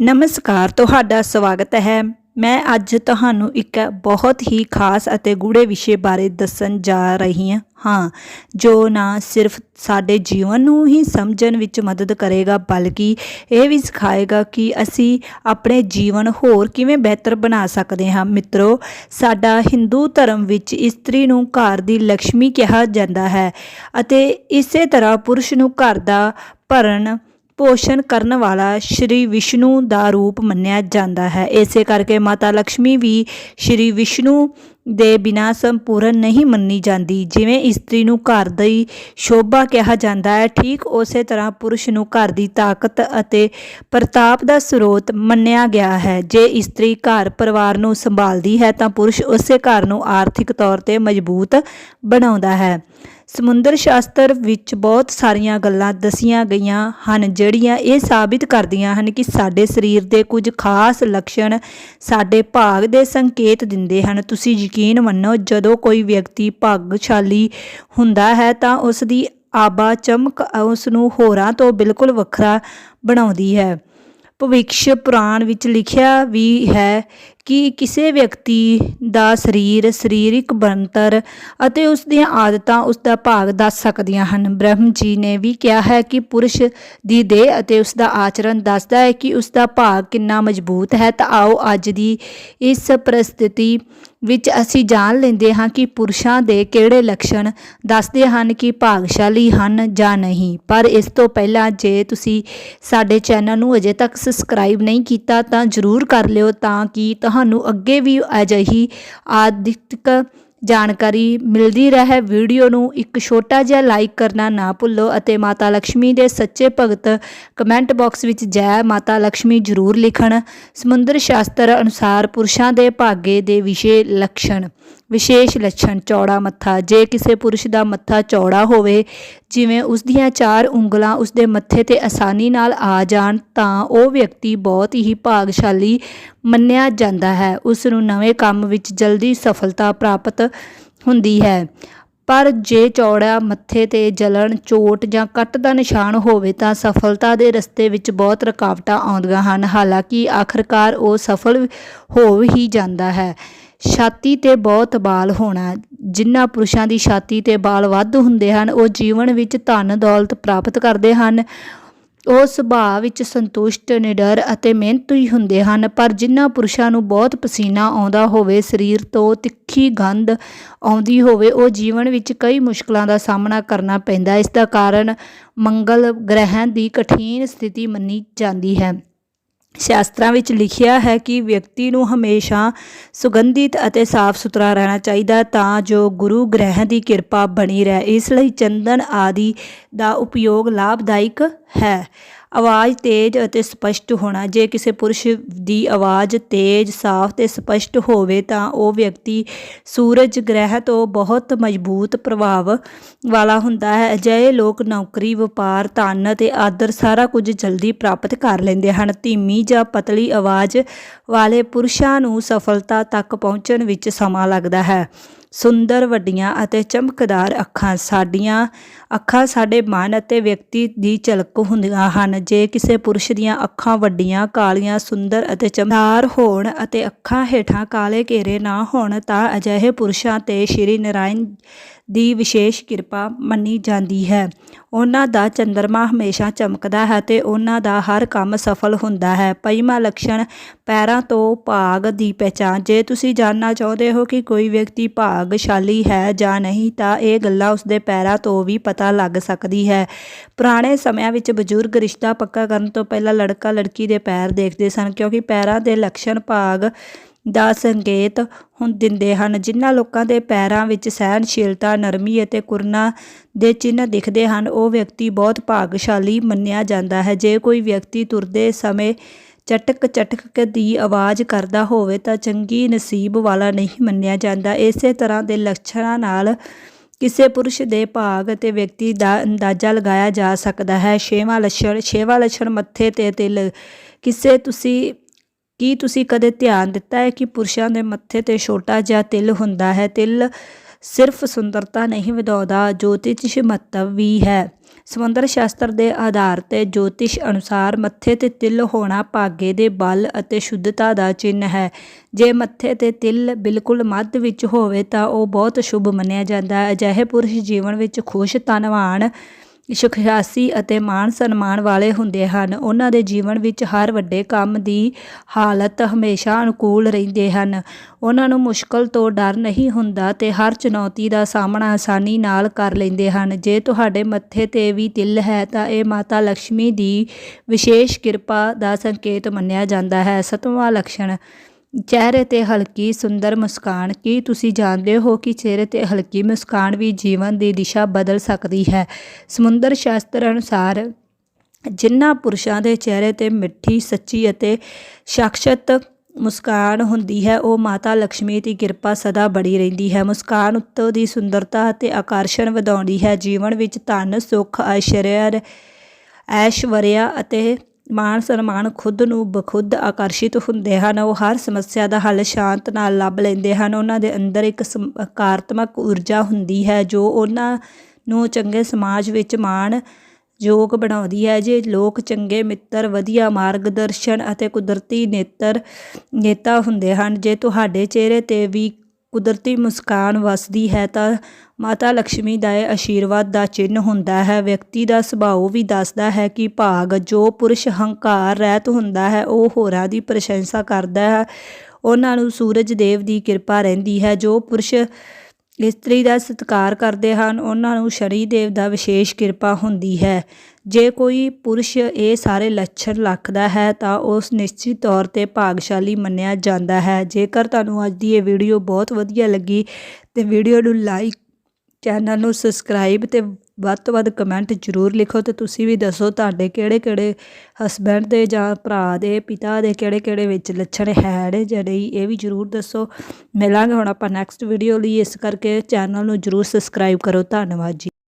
ਨਮਸਕਾਰ, ਤੁਹਾਡਾ ਸਵਾਗਤ ਹੈ। ਮੈਂ ਅੱਜ ਤੁਹਾਨੂੰ ਇੱਕ ਬਹੁਤ ਹੀ ਖਾਸ ਅਤੇ ਗੂੜੇ ਵਿਸ਼ੇ ਬਾਰੇ ਦੱਸਣ ਜਾ ਰਹੀ ਹਾਂ, ਜੋ ਨਾ ਸਿਰਫ ਸਾਡੇ ਜੀਵਨ ਨੂੰ ਹੀ ਸਮਝਣ ਵਿੱਚ ਮਦਦ ਕਰੇਗਾ, ਬਲਕਿ ਇਹ ਵੀ ਸਿਖਾਏਗਾ ਕਿ ਅਸੀਂ ਆਪਣੇ ਜੀਵਨ ਹੋਰ ਕਿਵੇਂ ਬਿਹਤਰ ਬਣਾ ਸਕਦੇ ਹਾਂ। ਮਿੱਤਰੋ, ਸਾਡਾ ਹਿੰਦੂ ਧਰਮ ਵਿੱਚ ਇਸਤਰੀ ਨੂੰ ਘਰ ਦੀ ਲక్ష్ਮੀ ਕਿਹਾ ਜਾਂਦਾ ਹੈ ਅਤੇ ਇਸੇ ਤਰ੍ਹਾਂ ਪੁਰਸ਼ ਨੂੰ ਘਰ ਦਾ ਭਰਨ ਪੋਸ਼ਣ ਕਰਨ ਵਾਲਾ ਸ਼੍ਰੀ ਵਿਸ਼ਨੂੰ ਦਾ ਰੂਪ ਮੰਨਿਆ ਜਾਂਦਾ ਹੈ। ਇਸੇ ਕਰਕੇ ਮਾਤਾ ਲక్ష్ਮੀ ਵੀ ਸ਼੍ਰੀ ਵਿਸ਼ਨੂੰ ਦੇ ਬਿਨਾਂ ਸੰਪੂਰਨ ਨਹੀਂ ਮੰਨੀ ਜਾਂਦੀ। ਜਿਵੇਂ ਇਸਤਰੀ ਨੂੰ ਘਰ ਦੀ ਸ਼ੋਭਾ ਕਿਹਾ ਜਾਂਦਾ ਹੈ, ਠੀਕ ਉਸੇ ਤਰ੍ਹਾਂ ਪੁਰਸ਼ ਨੂੰ ਘਰ ਦੀ ਤਾਕਤ ਅਤੇ ਪ੍ਰਤਾਪ ਦਾ ਸਰੋਤ ਮੰਨਿਆ ਗਿਆ ਹੈ। ਜੇ ਇਸਤਰੀ ਘਰ ਪਰਿਵਾਰ ਨੂੰ ਸੰਭਾਲਦੀ ਹੈ, ਤਾਂ ਪੁਰਸ਼ ਉਸੇ ਘਰ ਨੂੰ ਆਰਥਿਕ ਤੌਰ ਤੇ ਮਜ਼ਬੂਤ ਬਣਾਉਂਦਾ ਹੈ। ਸਮੁੰਦਰ ਸ਼ਾਸਤਰ ਵਿੱਚ ਬਹੁਤ ਸਾਰੀਆਂ ਗੱਲਾਂ ਦਸੀਆਂ ਗਈਆਂ ਹਨ, ਜਿਹੜੀਆਂ ਇਹ ਸਾਬਿਤ ਕਰਦੀਆਂ ਹਨ ਕਿ ਸਾਡੇ ਸਰੀਰ ਦੇ ਕੁਝ ਖਾਸ ਲੱਛਣ ਸਾਡੇ ਭਾਗ ਦੇ ਸੰਕੇਤ ਦਿੰਦੇ ਹਨ। ਤੁਸੀਂ ਯਕੀਨ ਮੰਨੋ, ਜਦੋਂ ਕੋਈ ਵਿਅਕਤੀ ਭਾਗਸ਼ਾਲੀ ਹੁੰਦਾ ਹੈ ਤਾਂ ਉਸ ਦੀ ਆਬਾ ਚਮਕ ਉਸ ਨੂੰ ਹੋਰਾਂ ਤੋਂ ਬਿਲਕੁਲ ਵੱਖਰਾ ਬਣਾਉਂਦੀ ਹੈ। ਭਵਿੱਖ ਪੁਰਾਣ ਵਿੱਚ ਲਿਖਿਆ ਵੀ ਹੈ ਕਿ ਕਿਸੇ ਵਿਅਕਤੀ ਦਾ ਸਰੀਰ ਸਰੀਰਕ ਬਣਤਰ ਅਤੇ ਉਸ ਦੀਆਂ ਆਦਤਾਂ ਉਸ ਦਾ ਭਾਗ ਦੱਸ ਸਕਦੀਆਂ ਹਨ। ਬ੍ਰਹਮ ਜੀ ਨੇ ਵੀ ਕਿਹਾ ਹੈ ਕਿ ਪੁਰਸ਼ ਦੀ ਦੇਹ ਅਤੇ ਉਸ ਦਾ ਆਚਰਣ ਦੱਸਦਾ ਹੈ ਕਿ ਉਸ ਦਾ ਭਾਗ ਕਿੰਨਾ ਮਜ਼ਬੂਤ ਹੈ। ਤਾਂ ਆਓ ਅੱਜ ਦੀ ਇਸ ਪ੍ਰਸਥਿਤੀ ਵਿੱਚ ਅਸੀਂ ਜਾਣ ਲੈਂਦੇ ਹਾਂ ਕਿ ਪੁਰਸ਼ਾਂ ਦੇ ਕਿਹੜੇ ਲੱਛਣ ਦੱਸਦੇ ਹਨ ਕਿ ਭਾਗਸ਼ਾਲੀ ਹਨ ਜਾਂ ਨਹੀਂ। ਪਰ ਇਸ ਤੋਂ ਪਹਿਲਾਂ ਜੇ ਤੁਸੀਂ ਸਾਡੇ ਚੈਨਲ ਨੂੰ ਅਜੇ ਤੱਕ ਸਬਸਕ੍ਰਾਈਬ ਨਹੀਂ ਕੀਤਾ ਤਾਂ ਜ਼ਰੂਰ ਕਰ ਲਿਓ ਤਾਂ ਕਿ ਤੁਹਾਨੂੰ ਅੱਗੇ ਵੀ ਅਜਿਹੀ ਆਦਿਤਕ ਜਾਣਕਾਰੀ ਮਿਲਦੀ ਰਹੇ। ਵੀਡੀਓ ਨੂੰ ਇੱਕ ਛੋਟਾ ਜਿਹਾ ਲਾਈਕ ਕਰਨਾ ਨਾ ਭੁੱਲੋ ਅਤੇ ਮਾਤਾ ਲక్ష్ਮੀ ਦੇ ਸੱਚੇ ਭਗਤ ਕਮੈਂਟ ਬਾਕਸ ਵਿੱਚ ਜੈ ਮਾਤਾ ਲక్ష్ਮੀ ਜ਼ਰੂਰ ਲਿਖਣ। ਸਮੁੰਦਰ ਸ਼ਾਸਤਰ ਅਨੁਸਾਰ ਪੁਰਸ਼ਾਂ ਦੇ ਭਾਗੇ ਦੇ ਵਿਸ਼ੇ ਲੱਛਣ ਵਿਸ਼ੇਸ਼ ਲੱਛਣ, ਚੌੜਾ ਮੱਥਾ। ਜੇ ਕਿਸੇ ਪੁਰਸ਼ ਦਾ ਮੱਥਾ ਚੌੜਾ ਹੋਵੇ, ਜਿਵੇਂ ਉਸ ਦੀਆਂ ਚਾਰ ਉਂਗਲਾਂ ਉਸ ਦੇ ਮੱਥੇ ਤੇ ਆਸਾਨੀ ਨਾਲ ਆ ਜਾਣ, ਤਾਂ ਉਹ ਵਿਅਕਤੀ ਬਹੁਤ ਹੀ ਭਾਗਸ਼ਾਲੀ ਮੰਨਿਆ ਜਾਂਦਾ ਹੈ। ਉਸ ਨੂੰ ਨਵੇਂ ਕੰਮ ਵਿੱਚ ਜਲਦੀ ਸਫਲਤਾ ਪ੍ਰਾਪਤ ਹੁੰਦੀ ਹੈ। ਪਰ ਜੇ ਚੌੜਾ ਮੱਥੇ ਤੇ ਜਲਣ, ਚੋਟ ਜਾਂ ਕੱਟ ਦਾ ਨਿਸ਼ਾਨ ਹੋਵੇ, ਤਾਂ ਸਫਲਤਾ ਦੇ ਰਸਤੇ ਵਿੱਚ ਬਹੁਤ ਰੁਕਾਵਟਾਂ ਆਉਂਦੀਆਂ ਹਨ। ਹਾਲਾਂਕਿ ਆਖਰਕਾਰ ਉਹ ਸਫਲ ਹੋ ਹੀ ਜਾਂਦਾ ਹੈ। ਛਾਤੀ ਤੇ ਬਹੁਤ ਬਾਲ ਹੋਣਾ। ਜਿਨ੍ਹਾਂ ਪੁਰਸ਼ਾਂ ਦੀ ਛਾਤੀ ਤੇ ਬਾਲ ਵੱਧ ਹੁੰਦੇ ਹਨ, ਉਹ ਜੀਵਨ ਵਿੱਚ ਧਨ ਦੌਲਤ ਪ੍ਰਾਪਤ ਕਰਦੇ ਹਨ। ਉਹ ਸੁਭਾਅ ਵਿੱਚ ਸੰਤੁਸ਼ਟ, ਨਿਡਰ ਅਤੇ ਮਿਹਨਤੀ ਹੁੰਦੇ ਹਨ, ਪਰ ਜਿਨ੍ਹਾਂ ਪੁਰਸ਼ਾਂ ਨੂੰ ਬਹੁਤ ਪਸੀਨਾ ਆਉਂਦਾ ਹੋਵੇ, ਸਰੀਰ ਤੋਂ ਤਿੱਖੀ ਗੰਧ ਆਉਂਦੀ ਹੋਵੇ, ਉਹ ਜੀਵਨ ਵਿੱਚ ਕਈ ਮੁਸ਼ਕਲਾਂ ਦਾ ਸਾਹਮਣਾ ਕਰਨਾ ਪੈਂਦਾ ਇਸ ਦਾ ਕਾਰਨ ਮੰਗਲ ਗ੍ਰਹਿ ਦੀ ਕਠਿਨ ਸਥਿਤੀ ਮੰਨੀ ਜਾਂਦੀ ਹੈ। ਸ਼ਾਸਤਰਾਂ ਵਿੱਚ ਲਿਖਿਆ ਹੈ ਕਿ ਵਿਅਕਤੀ ਨੂੰ ਹਮੇਸ਼ਾ ਸੁਗੰਧਿਤ ਅਤੇ ਸਾਫ਼ ਸੁਥਰਾ ਰਹਿਣਾ ਚਾਹੀਦਾ ਤਾਂ ਜੋ ਗੁਰੂ ਗ੍ਰਹਿ ਦੀ ਕਿਰਪਾ ਬਣੀ ਰਹੇ। ਇਸ ਲਈ ਚੰਦਨ ਆਦਿ ਦਾ ਉਪਯੋਗ ਲਾਭਦਾਇਕ ਹੈ। ਆਵਾਜ਼ ਤੇਜ਼ ਅਤੇ ਸਪਸ਼ਟ ਹੋਣਾ। ਜੇ ਕਿਸੇ ਪੁਰਸ਼ ਦੀ ਆਵਾਜ਼ ਤੇਜ਼, ਸਾਫ਼ ਤੇ ਸਪਸ਼ਟ ਹੋਵੇ ਤਾਂ ਉਹ ਵਿਅਕਤੀ ਸੂਰਜ ਗ੍ਰਹਿ ਤੋਂ ਬਹੁਤ ਮਜ਼ਬੂਤ ਪ੍ਰਭਾਵ ਵਾਲਾ ਹੁੰਦਾ ਹੈ। ਅਜਿਹੇ ਲੋਕ ਨੌਕਰੀ, ਵਪਾਰ, ਧਨ ਅਤੇ ਆਦਰ ਸਾਰਾ ਕੁਝ ਜਲਦੀ ਪ੍ਰਾਪਤ ਕਰ ਲੈਂਦੇ ਹਨ। ਧੀਮੀ ਜਾਂ ਪਤਲੀ ਆਵਾਜ਼ ਵਾਲੇ ਪੁਰਸ਼ਾਂ ਨੂੰ ਸਫਲਤਾ ਤੱਕ ਪਹੁੰਚਣ ਵਿੱਚ ਸਮਾਂ ਲੱਗਦਾ ਹੈ। ਸੁੰਦਰ ਵੱਡੀਆਂ ਅਤੇ ਚਮਕਦਾਰ ਅੱਖਾਂ, ਸਾਡੀਆਂ ਅੱਖਾਂ ਸਾਡੇ ਮਨ ਅਤੇ ਵਿਅਕਤੀ ਦੀ ਝਲਕ ਹੁੰਦੀਆਂ ਹਨ। ਜੇ ਕਿਸੇ ਪੁਰਸ਼ ਦੀਆਂ ਅੱਖਾਂ ਵੱਡੀਆਂ, ਕਾਲੀਆਂ, ਸੁੰਦਰ ਅਤੇ ਚਮਕਦਾਰ ਹੋਣ ਅਤੇ ਅੱਖਾਂ ਹੇਠਾਂ ਕਾਲੇ ਘੇਰੇ ਨਾ ਹੋਣ, ਤਾਂ ਅਜਿਹੇ ਪੁਰਸ਼ਾਂ ਤੇ ਸ਼੍ਰੀ ਨਰਾਇਣ ਦੀ ਵਿਸ਼ੇਸ਼ ਕਿਰਪਾ ਮੰਨੀ ਜਾਂਦੀ ਹੈ। ਉਹਨਾਂ ਦਾ ਚੰਦਰਮਾ ਹਮੇਸ਼ਾ ਚਮਕਦਾ ਹੈ ਤੇ ਉਹਨਾਂ ਦਾ ਹਰ ਕੰਮ ਸਫਲ ਹੁੰਦਾ ਹੈ। ਪੰਜਵਾਂ ਲੱਛਣ ਪੈਰਾਂ ਤੋਂ ਭਾਗ ਦੀ ਪਛਾਣ ਜੇ ਤੁਸੀਂ ਜਾਣਨਾ ਚਾਹੁੰਦੇ ਹੋ ਕਿ ਕੋਈ ਵਿਅਕਤੀ ਭਾਗਸ਼ਾਲੀ ਹੈ ਜਾਂ ਨਹੀਂ, ਤਾਂ ਇਹ ਗੱਲਾਂ ਉਸਦੇ ਪੈਰਾਂ ਤੋਂ ਵੀ ਪਤਾ ਲੱਗ ਸਕਦੀ ਹੈ। ਪੁਰਾਣੇ ਸਮਿਆਂ ਵਿੱਚ ਬਜ਼ੁਰਗ ਰਿਸ਼ਤਾ ਪੱਕਾ ਕਰਨ ਤੋਂ ਪਹਿਲਾਂ ਲੜਕਾ ਲੜਕੀ ਦੇ ਪੈਰ ਦੇਖਦੇ ਸਨ, ਕਿਉਂਕਿ ਪੈਰਾਂ ਦੇ ਲੱਛਣ ਭਾਗ ਦਾ ਸੰਕੇਤ ਹੁਣ ਦਿੰਦੇ ਹਨ। ਜਿਨ੍ਹਾਂ ਲੋਕਾਂ ਦੇ ਪੈਰਾਂ ਵਿੱਚ ਸਹਿਣਸ਼ੀਲਤਾ, ਨਰਮੀ ਅਤੇ ਕਰੁਣਾ ਦੇ ਚਿੰਨ੍ਹ ਦਿਖਦੇ ਹਨ, ਉਹ ਵਿਅਕਤੀ ਬਹੁਤ ਭਾਗਸ਼ਾਲੀ ਮੰਨਿਆ ਜਾਂਦਾ ਹੈ। ਜੇ ਕੋਈ ਵਿਅਕਤੀ ਤੁਰਦੇ ਸਮੇਂ ਚਟਕ ਚਟਕ ਦੀ ਆਵਾਜ਼ ਕਰਦਾ ਹੋਵੇ, ਤਾਂ ਚੰਗੀ ਨਸੀਬ ਵਾਲਾ ਨਹੀਂ ਮੰਨਿਆ ਜਾਂਦਾ। ਇਸੇ ਤਰ੍ਹਾਂ ਦੇ ਲੱਛਣਾਂ ਨਾਲ ਕਿਸੇ ਪੁਰਸ਼ ਦੇ ਭਾਗ ਅਤੇ ਵਿਅਕਤੀ ਦਾ ਅੰਦਾਜ਼ਾ ਲਗਾਇਆ ਜਾ ਸਕਦਾ ਹੈ। ਛੇਵਾਂ ਲੱਛਣ ਛੇਵਾਂ ਲੱਛਣ ਮੱਥੇ ਤੇ ਤਿਲ। ਕਿਸੇ ਤੁਸੀਂ ਕੀ ਤੁਸੀਂ ਕਦੇ ਧਿਆਨ ਦਿੱਤਾ ਹੈ ਕਿ ਪੁਰਸ਼ਾਂ ਦੇ ਮੱਥੇ ਤੇ ਛੋਟਾ ਜਿਹਾ ਤਿਲ ਹੁੰਦਾ ਹੈ? ਤਿਲ ਸਿਰਫ ਸੁੰਦਰਤਾ ਨਹੀਂ ਵਧਾਉਂਦਾ, ਜੋਤਿਸ਼ ਮਹੱਤਵ ਵੀ ਹੈ। ਸਮੁੰਦਰ ਸ਼ਾਸਤਰ ਦੇ ਆਧਾਰ ਤੇ ਜੋਤਿਸ਼ ਅਨੁਸਾਰ ਮੱਥੇ ਤੇ ਤਿਲ ਹੋਣਾ ਭਾਗੇ ਦੇ ਬਲ ਅਤੇ ਸ਼ੁੱਧਤਾ ਦਾ ਚਿੰਨ੍ਹ ਹੈ। ਜੇ ਮੱਥੇ ਤੇ ਤਿਲ ਬਿਲਕੁਲ ਮੱਧ ਵਿੱਚ ਹੋਵੇ ਤਾਂ ਉਹ ਬਹੁਤ ਸ਼ੁਭ ਮੰਨਿਆ ਜਾਂਦਾ ਹੈ। ਅਜਿਹੇ ਪੁਰਸ਼ ਜੀਵਨ ਵਿੱਚ ਖੁਸ਼ ਧਨਵਾਨ ਸੁਖਾਸੀ ਅਤੇ ਮਾਣ ਸਨਮਾਨ ਵਾਲੇ ਹੁੰਦੇ ਹਨ। ਉਹਨਾਂ ਦੇ ਜੀਵਨ ਵਿੱਚ ਹਰ ਵੱਡੇ ਕੰਮ ਦੀ ਹਾਲਤ ਹਮੇਸ਼ਾ ਅਨੁਕੂਲ ਰਹਿੰਦੇ ਹਨ। ਉਹਨਾਂ ਨੂੰ ਮੁਸ਼ਕਲ ਤੋਂ ਡਰ ਨਹੀਂ ਹੁੰਦਾ ਤੇ ਹਰ ਚੁਣੌਤੀ ਦਾ ਸਾਹਮਣਾ ਆਸਾਨੀ ਨਾਲ ਕਰ ਲੈਂਦੇ ਹਨ। ਜੇ ਤੁਹਾਡੇ ਮੱਥੇ ਤੇ ਵੀ ਤਿਲ ਹੈ ਤਾਂ ਇਹ ਮਾਤਾ ਲక్ష్ਮੀ ਦੀ ਵਿਸ਼ੇਸ਼ ਕਿਰਪਾ ਦਾ ਸੰਕੇਤ ਮੰਨਿਆ ਜਾਂਦਾ ਹੈ। ਸਤਵਾਂ ਲਕਸ਼ਣ ਚਿਹਰੇ ਤੇ ਹਲਕੀ ਸੁੰਦਰ ਮੁਸਕਾਨ, ਕੀ ਤੁਸੀਂ ਜਾਣਦੇ ਹੋ ਕਿ ਚਿਹਰੇ ਤੇ ਹਲਕੀ ਮੁਸਕਾਨ ਵੀ ਜੀਵਨ ਦੀ ਦਿਸ਼ਾ ਬਦਲ ਸਕਦੀ ਹੈ? ਸਮੁੰਦਰ ਸ਼ਾਸਤਰ ਅਨੁਸਾਰ ਜਿਨ੍ਹਾਂ ਪੁਰਸ਼ਾਂ ਦੇ ਚਿਹਰੇ ਤੇ ਮਿੱਠੀ, ਸੱਚੀ ਅਤੇ ਸ਼ਖਸ਼ਤ ਮੁਸਕਾਨ ਹੁੰਦੀ ਹੈ, ਉਹ ਮਾਤਾ ਲక్ష్ਮੀ ਦੀ ਕਿਰਪਾ ਸਦਾ ਬੜੀ ਰਹਿੰਦੀ ਹੈ। ਮੁਸਕਾਨ ਉੱਤੋਂ ਦੀ ਸੁੰਦਰਤਾ ਅਤੇ ਆਕਰਸ਼ਣ ਵਧਾਉਂਦੀ ਹੈ। ਜੀਵਨ ਵਿੱਚ ਧਨ, ਸੁੱਖ ਐਸ਼ਵਰਿਆ ਐਸ਼ਵਰਿਆ ਅਤੇ ਮਾਣ ਸਨਮਾਨ ਖੁਦ ਨੂੰ ਬਖੁਦ ਆਕਰਸ਼ਿਤ ਹੁੰਦੇ ਹਨ। ਉਹ ਹਰ ਸਮੱਸਿਆ ਦਾ ਹੱਲ ਸ਼ਾਂਤ ਨਾਲ ਲੱਭ ਲੈਂਦੇ ਹਨ। ਉਹਨਾਂ ਦੇ ਅੰਦਰ ਇੱਕ ਸਕਾਰਾਤਮਕ ਊਰਜਾ ਹੁੰਦੀ ਹੈ, ਜੋ ਉਹਨਾਂ ਨੂੰ ਚੰਗੇ ਸਮਾਜ ਵਿੱਚ ਮਾਣ ਯੋਗ ਬਣਾਉਂਦੀ ਹੈ। ਜੇ ਲੋਕ ਚੰਗੇ ਮਿੱਤਰ, ਵਧੀਆ ਮਾਰਗਦਰਸ਼ਨ ਅਤੇ ਕੁਦਰਤੀ ਨੇਤਰ, ਨੇਤਾ ਹੁੰਦੇ ਹਨ, ਜੇ ਤੁਹਾਡੇ ਚਿਹਰੇ ਤੇ ਵੀ ਕੁਦਰਤੀ ਮੁਸਕਾਨ ਵਸਦੀ ਹੈ ਤਾਂ ਮਾਤਾ ਲక్ష్ਮੀ ਦਾ ਇਹ ਆਸ਼ੀਰਵਾਦ ਦਾ ਚਿੰਨ੍ਹ ਹੁੰਦਾ ਹੈ। ਵਿਅਕਤੀ ਦਾ ਸੁਭਾਅ ਵੀ ਦੱਸਦਾ ਹੈ ਕਿ ਭਾਗ ਜੋ ਪੁਰਸ਼ ਹੰਕਾਰ ਰਹਿਤ ਹੁੰਦਾ ਹੈ, ਉਹ ਹੋਰਾਂ ਦੀ ਪ੍ਰਸ਼ੰਸਾ ਕਰਦਾ ਹੈ। ਉਹਨਾਂ ਨੂੰ ਸੂਰਜ ਦੇਵ ਦੀ ਕਿਰਪਾ ਰਹਿੰਦੀ ਹੈ, ਜੋ ਪੁਰਸ਼ ਇਸਤਰੀ ਦਾ ਸਤਿਕਾਰ ਕਰਦੇ ਹਨ, ਉਹਨਾਂ ਨੂੰ ਸ਼ਨੀ ਦੇਵ ਦਾ ਵਿਸ਼ੇਸ਼ ਕਿਰਪਾ ਹੁੰਦੀ ਹੈ। ਜੇ ਕੋਈ ਪੁਰਸ਼ ਇਹ ਸਾਰੇ ਲੱਛਣ ਰੱਖਦਾ ਹੈ, ਤਾਂ ਉਸ ਨਿਸ਼ਚਿਤ ਤੌਰ ਤੇ ਭਾਗਸ਼ਾਲੀ ਮੰਨਿਆ ਜਾਂਦਾ ਹੈ। ਜੇਕਰ ਤੁਹਾਨੂੰ ਅੱਜ ਦੀ ਇਹ ਵੀਡੀਓ ਬਹੁਤ ਵਧੀਆ ਲੱਗੀ, ਤੇ ਵੀਡੀਓ ਨੂੰ ਲਾਈਕ ਚੈਨਲ ਨੂੰ ਸਬਸਕ੍ਰਾਈਬ ਤੇ ਵੱਧ ਤੋਂ ਵੱਧ ਕਮੈਂਟ ਜ਼ਰੂਰ ਲਿਖੋ ਤੇ ਤੁਸੀਂ ਵੀ ਦੱਸੋ ਤੁਹਾਡੇ ਕਿਹੜੇ ਕਿਹੜੇ ਹਸਬੈਂਡ ਦੇ ਜਾਂ ਭਰਾ ਦੇ, ਪਿਤਾ ਦੇ ਕਿਹੜੇ ਕਿਹੜੇ ਵਿੱਚ ਲੱਛਣ ਹੈ ਨੇ ਜਾਂ ਨਹੀਂ, ਇਹ ਵੀ ਜ਼ਰੂਰ ਦੱਸੋ। ਮਿਲਾਂਗੇ ਹੁਣ ਆਪਾਂ ਨੈਕਸਟ ਵੀਡੀਓ ਲਈ, ਇਸ ਕਰਕੇ ਚੈਨਲ ਨੂੰ ਜ਼ਰੂਰ ਸਬਸਕ੍ਰਾਈਬ ਕਰੋ। ਧੰਨਵਾਦ ਜੀ।